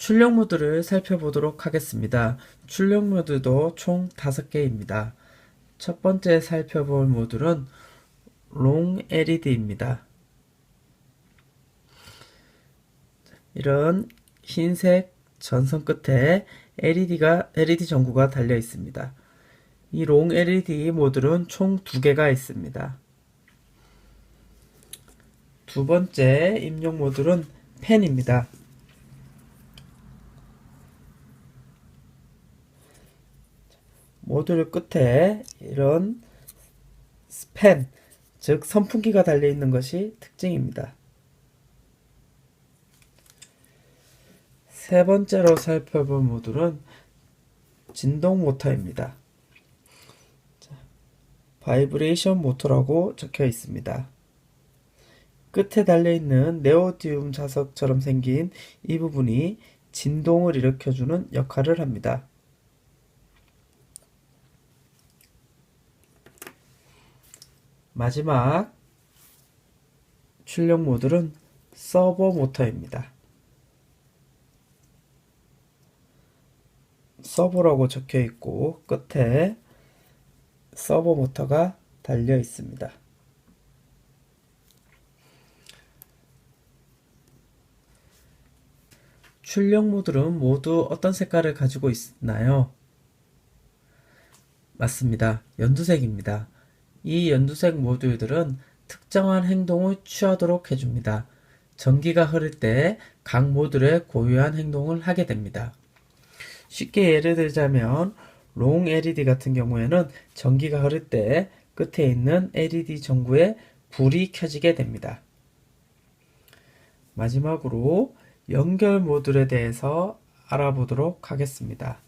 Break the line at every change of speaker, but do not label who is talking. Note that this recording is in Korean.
출력 모드를 살펴보도록 하겠습니다. 출력 모드도 총 5개입니다. 첫 번째 살펴볼 모듈은 롱 LED입니다. 이런 흰색 전선 끝에 LED가 LED 전구가 달려 있습니다. 이 롱 LED 모듈은 총두 개가 있습니다. 두 번째 입력 모듈은 펜입니다. 모듈 끝에 이런 펜, 즉 선풍기가 달려 있는 것이 특징입니다. 세 번째로 살펴볼 모듈은 진동 모터입니다. 자, 바이브레이션 모터라고 적혀 있습니다. 끝에 달려 있는 네오디움 자석처럼 생긴 이 부분이 진동을 일으켜주는 역할을 합니다. 마지막 출력 모듈은 서버 모터입니다. 서버라고 적혀 있고 끝에 서버 모터가 달려 있습니다. 출력 모듈은 모두 어떤 색깔을 가지고 있나요? 맞습니다. 연두색입니다. 이 연두색 모듈들은 특정한 행동을 취하도록 해줍니다. 전기가 흐를 때 각 모듈에 고유한 행동을 하게 됩니다. 쉽게 예를 들자면 롱 LED 같은 경우에는 전기가 흐를 때 끝에 있는 LED 전구에 불이 켜지게 됩니다. 마지막으로 연결 모듈에 대해서 알아보도록 하겠습니다.